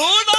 Ron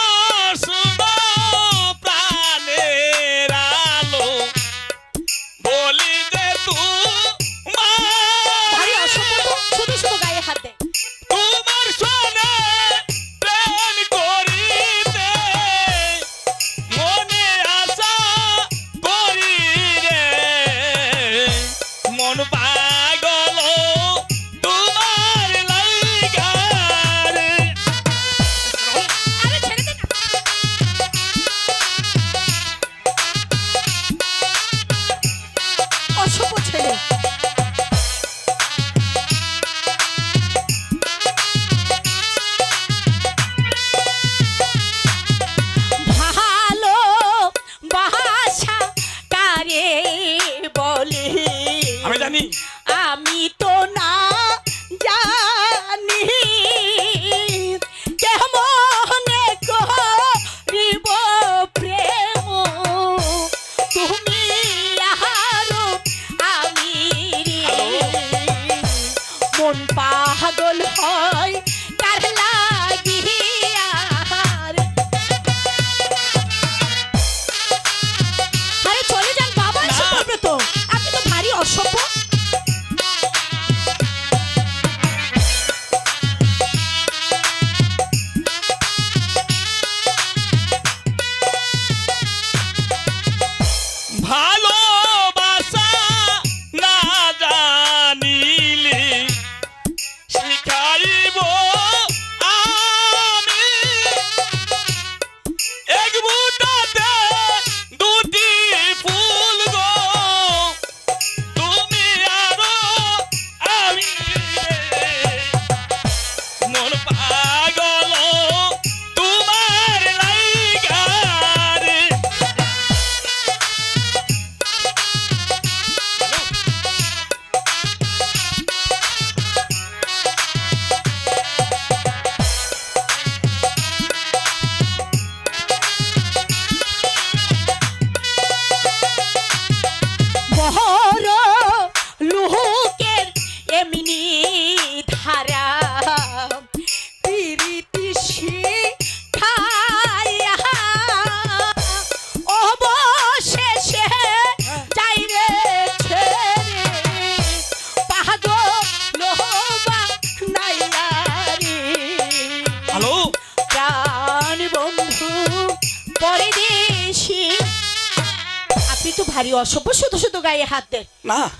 মন পাগল হয়। পরদেশি আপনি তো ভারী অসভ্য শুধু শুধু গায়ে হাত দেন। না।